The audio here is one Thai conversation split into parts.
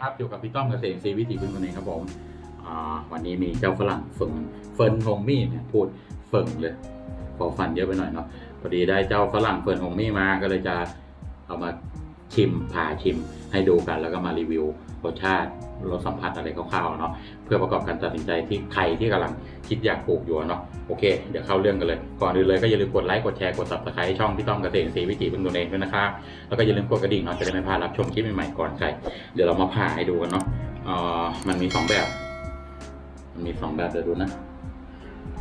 ครับอยู่กับพี่ต้อมเกษตรซีวิถีพึ่งคนเองครับผมอ่าวันนี้มีเจ้าฝรั่งเฟิงเฟิร์นฮงมี่เนี่ยพูดเฟิงเลยขอฟันเยอะไปหน่อยเนาะพอดีได้เจ้าฝรั่งเฟิร์นฮงมี่มาก็เลยจะเอามาชิมผ่าชิมให้ดูกันแล้วก็มารีวิว รสชาติรสสัมผัสอะไรคร่าวๆเนาะเพื่อประกอบการตัดสินใจที่ใครที่กำลังคิดอยากปลูกอยู่เนาะโอเค เดี๋ยวเข้าเรื่องกันเลย ก่อนอื่นเลยก็อย่าลืมกดไลค์กดแชร์กด subscribe ช่องพี่ต้อมเกษตรซีวิถีพึ่งตัวเองด้วยนะครับแล้วก็อย่าลืมกดกระดิ่งเนาะจะได้ไม่พลาดรับชมคลิปใหม่ๆก่อนใครเดี๋ยวเรามาผ่าให้ดูกันเนาะเอ่อมันมีสองแบบ มันมีสองแบบเดี๋ยวดูนะ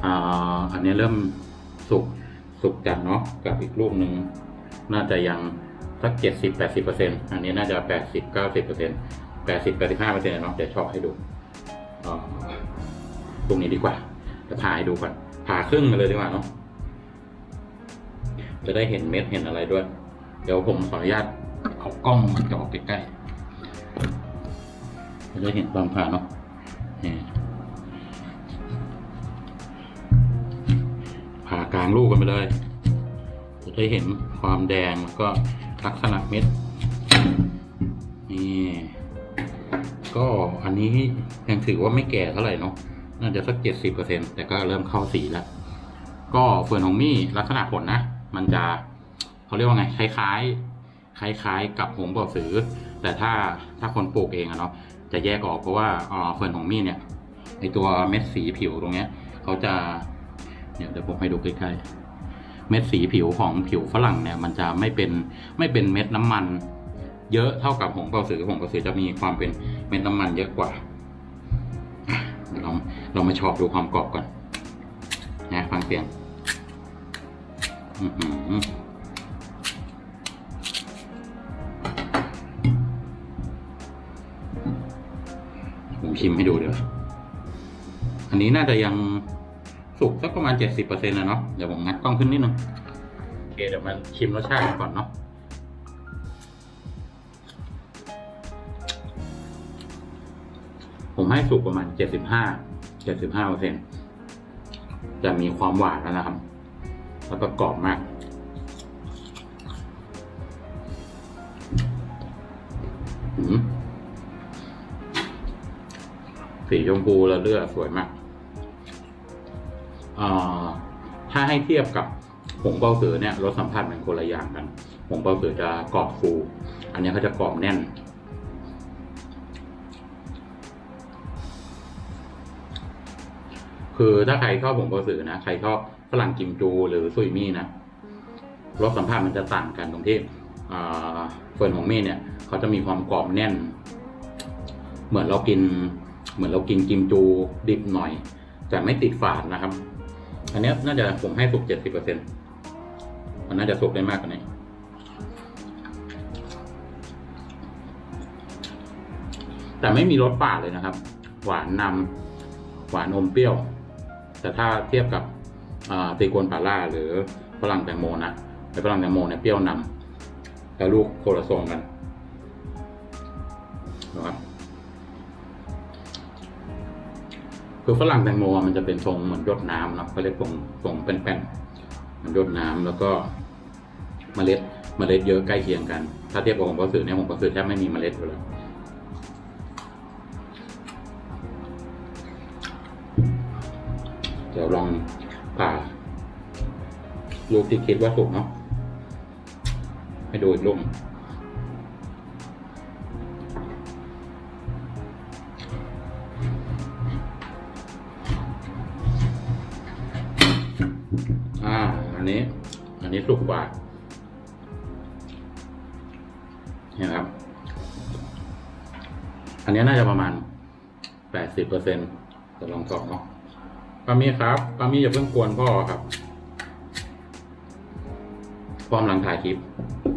อ่าอันนี้เริ่มสุกสุกจัดเนาะกับอีกลูกหนึ่งน่าจะยังสักเจ็ดสิบแปดสิบเปอร์เซ็นต์อันนี้น่าจะแปดสิบเก้าสิบเปอร์เซ็นต์ แปดสิบแปดสิบห้าเปอร์เซ็นต์เนาะเดี๋ยวชอบให้ดูตรงนี้ดีกว่าเดี๋ยวผ่าให้ดูก่อนผ่าครึ่งมาเลยดีกว่าเนาะจะได้เห็นเม็ดเห็นอะไรด้วย เดี๋ยวผมขออนุญาตเอากล้องมันจะออกใกล้ๆจะได้เห็นตอนผ่าเนาะผ่ากลางลูกกันไปเลย จะได้เห็นความแดงแล้วก็ลักษณะเม็ด ก็อันนี้ยังถือว่าไม่แก่เท่าไหร่เนาะน่าจะสักเจ็ดสิบเปอร์เซ็นแต่ก็เริ่มเข้าสีแล้ว ก็เฟิร์นของมี่ลักษณะผลนะ มันจะเขาเรียกว่าไงคล้ายๆ คล้ายๆ กับหงส์เป่าสือ แต่ถ้าถ้าคนปลูกเองอะเนาะจะแยกออกเพราะว่าเอ่อเฟิร์นของมี่เนี่ยไอตัวเม็ดสีผิวตรงเนี้ยเขาจะเนี่ยเดี๋ยวผมให้ดูใกล้ๆเม็ดสีผิวของผิวฝรั่งเนี่ย มันจะไม่เป็นไม่เป็นเม็ดน้ำมัน เยอะเท่ากับหงเป่าสือหงเป่าสือจะมีความเป็นเม็ดน้ำมันเยอะกว่าเราเรามาชอบดูความกรอบก่อนนะฟังเสียงผมชิมให้ดูเดี๋ยว อันนี้น่าจะยังสุกสักประมาณเจ็ดสิบเปอร์เซ็นต์นะเนาะ เดี๋ยวผมงัดกล้องขึ้นนิดนึง โอเคเดี๋ยวมันชิมรสชาติก่อนเนาะ ให้สุกประมาณเจ็ดสิบห้าเปอร์เซ็นต์จะมีความหวานแล้วนะครับ แล้วก็กรอบมาก สีชมพูและเลือดสวยมากอ่าถ้าให้เทียบกับผงเปาเสือเนี่ยรสสัมผัสมันคนละอย่างกันผงเปาเสือจะกรอบฟู อันนี้เขาจะกรอบแน่น คือถ้าใครชอบผงเปาสือนะใครชอบฝรั่งกิมจูหรือซุยมี่นะรสสัมผัสมันจะต่างกันตรงที่อ่าเฟิร์นของมี่เนี่ยเขาจะมีความกรอบแน่น เหมือนเรากิน เหมือนเรากินกิมจูดิบหน่อย แต่ไม่ติดฝาดนะครับ อันนี้น่าจะผมให้สุกเจ็ดสิบเปอร์เซ็นต์มันน่าจะสุกได้มากกว่านี้แต่ไม่มีรสฝาดเลยนะครับ หวานนำหวานอมเปรี้ยว แต่ถ้าเทียบกับตีโกนปาล่าหรือฝรั่งแตงโมนะไอ้ฝรั่งแตงโมเนี่ยเปรี้ยวนำแล้วลูกโคละทรงกันนะครับคือฝรั่งแตงโมมันจะเป็นทรงเหมือนยดน้ำนะเขาเรียกทรงทรงเป็นแป้นๆเหมันยดน้ำแล้วก็เมล็ดเมล็ดเยอะใกล้เคียงกัน ถ้าเทียบกับของกระสือเนี่ยของกระสือแทบไม่มีเมล็ดเลย เดี๋ยวลองผ่าลูกที่คิดว่าสุกเนาะให้ดูอีกลูกอ่า อันนี้ อันนี้สุกกว่าเห็นไหมครับ อันนี้น่าจะประมาณแปดสิบเปอร์เซ็นต์จะลองสอบเนาะ ปามีครับปามีอย่าเพิ่งกวนพ่อครับพ่อกำลังถ่ายคลิป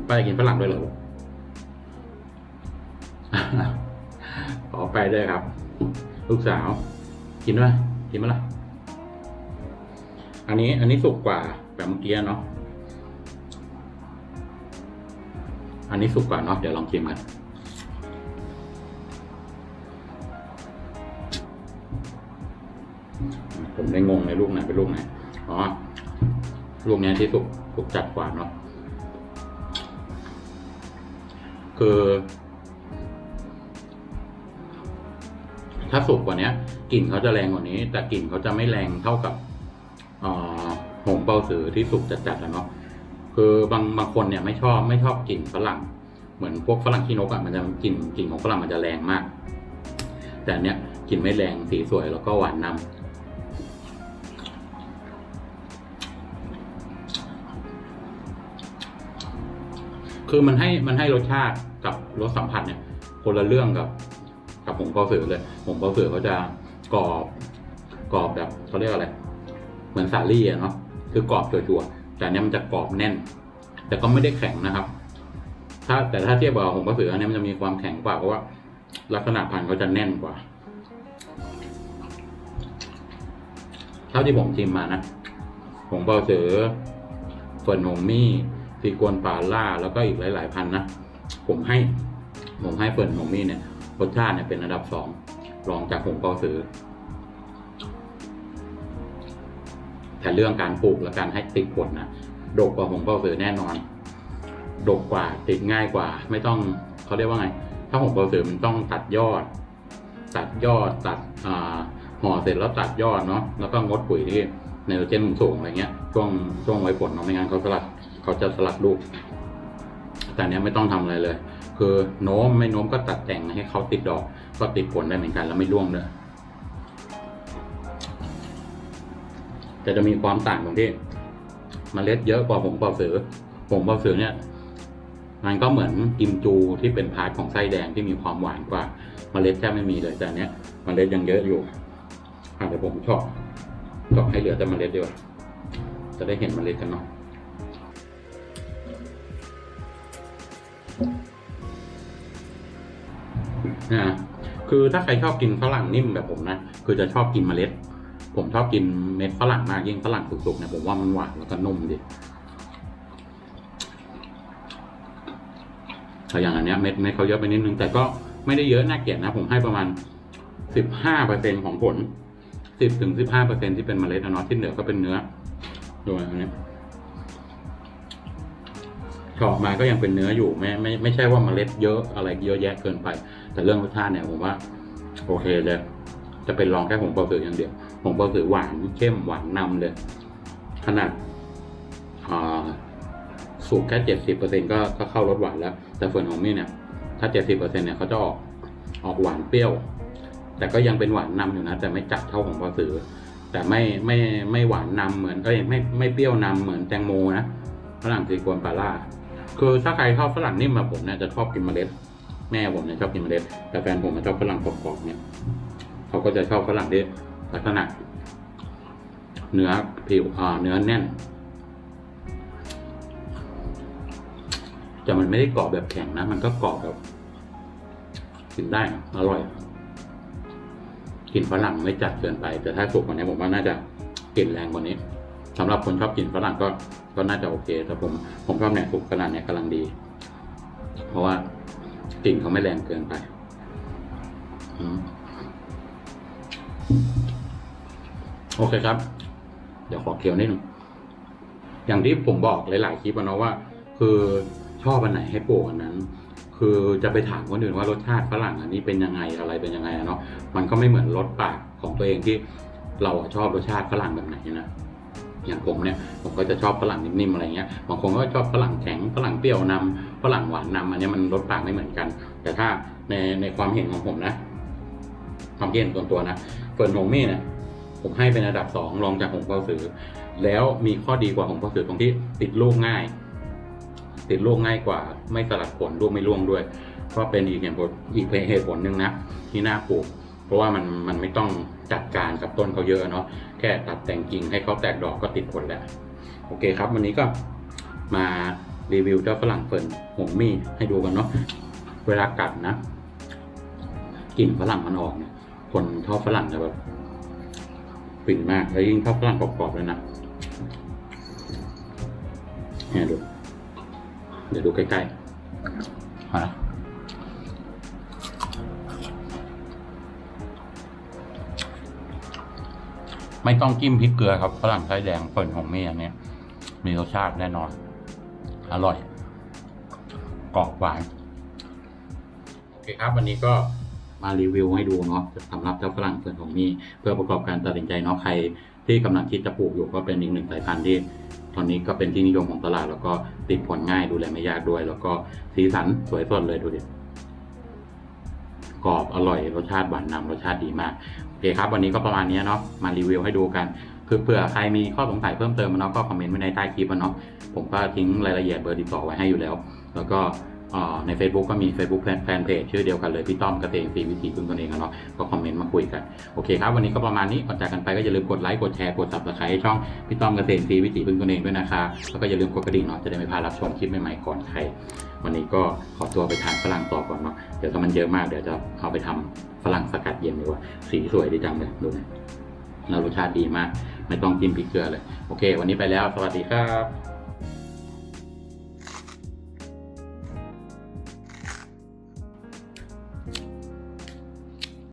ป้าจะกินฝรั่งด้วยเหรอขอไปด้วยครับ ลูกสาว กินด้วยกินไหมล่ะ อันนี้ อันนี้สุกกว่าแบบเมื่อกี้เนาะอันนี้สุกกว่าเนาะเดี๋ยวลองชิมกัน ผมได้งงในลูกไหนเป็นลูกไหนอ๋อลูกเนี้ยที่สุกสุกจัดกว่าเนาะคือ ถ้าสุกกว่านี้กลิ่นเขาจะแรงกว่านี้ แต่กลิ่นเขาจะไม่แรงเท่ากับเอ่อหงเปาสือที่สุกจัดๆอะเนาะคือบางบางคนเนี่ยไม่ชอบไม่ชอบกลิ่นฝรั่ง เหมือนพวกฝรั่งขี้นกอะมันจะกลิ่นกลิ่นของฝรั่งมันจะแรงมาก แต่อันเนี้ยกลิ่นไม่แรงสีสวยแล้วก็หวานนำ คือมันให้มันให้รสชาติกับรสสัมผัสเนี่ย คนละเรื่องกับ กับผงเปาสือเลยผงเปาสือเขาจะกรอบกรอบแบบเขาเรียกอะไร เหมือนสาลี่อะเนาะคือกรอบจั่วๆแต่อันเนี้ยมันจะกรอบแน่น แต่ก็ไม่ได้แข็งนะครับ ถ้าแต่ถ้าเทียบกับผงเปาสืออันเนี้ยมันจะมีความแข็งกว่าเพราะว่า ลักษณะพันธุ์เขาจะแน่นกว่าเท่าที่ผมชิมมานะผงเปาสือเฟิร์นหงมี่ ซีกวนป่าล่าแล้วก็อีกหลาย ๆ พันนะ ผมให้ผมให้เฟิร์นหงมี่เนี่ยรสชาติเนี่ยเป็นอันดับสองรองจากผงเปาสือ แต่เรื่องการปลูกและการให้ติดผลนะดกกว่าผงเปาสือแน่นอน ดกกว่าติดง่ายกว่า ไม่ต้องเขาเรียกว่าไง ถ้าผงเปาสือมันต้องตัดยอด ตัดยอดตัดห่อเสร็จแล้วตัดยอดเนาะแล้วก็งดปุ๋ยที่ไนโตรเจนสูงอะไรเงี้ยช่วงช่วงไว้ผลเนาะไม่งั้นเขาสลัด เขาจะสลัดลูก แต่เนี้ยไม่ต้องทำอะไรเลย คือโน้มไม่โน้มก็ตัดแต่งให้เขาติดดอก ก็ติดผลได้เหมือนกันแล้วไม่ร่วงเลยแต่จะมีความต่างตรงที่มเมล็ดเยอะกว่าผงเปาสือผงเปาสือเนี่ยมันก็เหมือนกิมจูที่เป็นพาร์ทของไส้แดงที่มีความหวานกว่าเมล็ดแทบไม่มีเลยแต่อันเนี้ยเมล็ดยังเยอะอยู่อาจจะผมชอบชอบให้เหลือแต่เมล็ดดีกว่าจะได้เห็นเมล็ดกันเนาะ นะคือถ้าใครชอบกินฝรั่งนิ่มแบบผมนะ คือจะชอบกินเมล็ด ผมชอบกินเม็ดฝรั่งมากยิ่งฝรั่งสุกๆเนี่ยผมว่ามันหวานแล้วก็นุ่มดีถ้าอย่างอันเนี้ยเม็ดเม็ดเขาเยอะไปนิดนึงแต่ก็ไม่ได้เยอะน่าเกลียดนะ ผมให้ประมาณสิบห้าเปอร์เซ็นของผลสิบถึงสิบห้าเปอร์เซ็นที่เป็นเมล็ดอะเนาะที่เหลือก็เป็นเนื้อดูอันนี้ ถอกมาก็ยังเป็นเนื้ออยู่ไม่ไม่ไม่ใช่ว่าเมล็ดเยอะอะไรเยอะแยะเกินไป แต่เรื่องรสชาติเนี่ยผมว่า โอเคเลยจะเป็นรองแค่ผงเปาสืออย่างเดียวผงเปาสือหวานเข้มหวานนำเลย ขนาดสูบแค่เจ็ดสิบเปอร์เซ็นก็ก็เข้ารสหวานแล้ว แต่เฟิร์นของมี่เนี่ย ถ้าเจ็ดสิบเปอร์เซ็นเนี่ยเขาจะออกออกหวานเปรี้ยว แต่ก็ยังเป็นหวานนำอยู่นะ แต่ไม่จัดเท่าของปอสือ แต่ไม่ไม่ไม่หวานนำเหมือนเอ้ยไม่ไม่เปรี้ยวนำเหมือนแตงโมนะฝรั่งซีกวนปาล่า คือถ้าใครชอบฝรั่งนิ่มแบบผมเนี่ยจะชอบกินเมล็ด แม่ผมเนี่ยชอบกินเมล็ด แต่แฟนผมมันชอบฝรั่งกรอบๆเนี่ยเขาก็จะชอบฝรั่งที่ลักษณะเนื้อผิวอ่าเนื้อแน่นแต่มันไม่ได้กรอบแบบแข็งนะ มันก็กรอบแบบกินได้อร่อยกินฝรั่งไม่จัดเกินไป แต่ถ้าสุกกว่านี้ผมว่าน่าจะกลิ่นแรงกว่านี้ สำหรับคนชอบกินฝรั่งก็ก็น่าจะโอเค แต่ผมผมชอบเนี่ยสุกขนาดเนี้ยกำลังดี เพราะว่ากลิ่นเขาไม่แรงเกินไปอโอเคครับ เดี๋ยวขอเคี้ยวนิดนึงอย่างที่ผมบอกหลาย ๆ คลิปนะว่า คือชอบอันไหนให้ปลูกอันนั้น คือจะไปถามคนอื่นว่ารสชาติฝรั่งอันนี้เป็นยังไงอะไรเป็นยังไงเนาะมันก็ไม่เหมือนรสปากของตัวเองที่เราชอบรสชาติฝรั่งแบบไหนนะ อย่างผมเนี่ยผมก็จะชอบฝรั่งนิ่มๆอะไรเงี้ยบางคนก็ชอบฝรั่งแข็งฝรั่งเปรี้ยวนำฝรั่งหวานนำอันนี้มันรสปากไม่เหมือนกัน แต่ถ้าในในความเห็นของผมนะ ความเห็นส่วนตัวนะเฟิร์นหงมี่เนี่ยผมให้เป็นอันดับสองรองจากหงเปาสือ แล้วมีข้อดีกว่าหงเปาสือตรงที่ติดลูกง่าย ติดลูกง่ายกว่าไม่สลัดผลลูกไม่ร่วงด้วย ก็เป็นอีกเหตุผลอีกเหตุผลหนึ่งนะที่น่าปลูก เพราะว่ามันมันไม่ต้องจัดการกับต้นเขาเยอะเนาะแค่ตัดแต่งกิ่งให้เขาแตกดอกก็ติดผลแล้ว โอเคครับ วันนี้ก็มารีวิวเจ้าฝรั่งเฟิร์นหงมี่ให้ดูกันเนาะเวลากัดนะกลิ่นฝรั่งมันออกเนี่ยคนชอบฝรั่งจะแบบฟินมากแล้วยิ่งชอบฝรั่งกรอบๆเลยนะเนี่ยดูเดี๋ยวดูใกล้ๆมา ไม่ต้องจิ้มพริกเกลือครับฝรั่งไทยแดงเฟิร์นของเมียเนี่ยมีรสชาติแน่นอน อร่อยกรอบหวานโอเคครับ วันนี้ก็มารีวิวให้ดูเนาะสำหรับเจ้าฝรั่งเฟิร์นของมี่เพื่อประกอบการตัดสินใจเนาะใครที่กำลังคิดจะปลูกอยู่ก็เป็นอีกหนึ่งสายพันธุ์ที่ตอนนี้ก็เป็นที่นิยมของตลาด แล้วก็ติดผลง่ายดูแลไม่ยากด้วย แล้วก็สีสันสวยสดเลยดูดิ กรอบอร่อยรสชาติหวานนำรสชาติดีมากโอเคครับ วันนี้ก็ประมาณนี้เนาะมารีวิวให้ดูกันคือเผื่อใครมีข้อสงสัยเพิ่มเติมเนาะก็คอมเมนต์ไว้ในใต้คลิปอะเนาะผมก็ทิ้งรายละเอียดเบอร์ติดต่อไว้ให้อยู่แล้ว แล้วก็ใน Facebook ก็มี Facebook แฟนเพจชื่อเดียวกันเลย พี่ต้อมเกษตรฟรีวิถีพึ่งตนเองอะเนาะก็คอมเมนต์มาคุยกัน โอเคครับ วันนี้ก็ประมาณนี้ก่อนจากกันไปก็อย่าลืมกดไลค์กดแชร์กด subscribe ให้ช่องพี่ต้อมเกษตรฟรีวิถีพึ่งตนเองด้วยนะคะแล้วก็อย่าลืมกดกระดิ่งเนาะจะได้ไม่พลาดรับชมคลิปใหม่ๆก่อนใคร วันนี้ก็ขอตัวไปทานฝรั่งต่อก่อนเนาะเดี๋ยวถ้ามันเยอะมากเดี๋ยวจะเอาไปทำฝรั่งสกัดเย็นดีกว่า สีสวยดีจังเลยดูนะแล้วรสชาติดีมาก ไม่ต้องจิ้มพริกเกลือเลย โอเค วันนี้ไปแล้ว สวัสดีครับ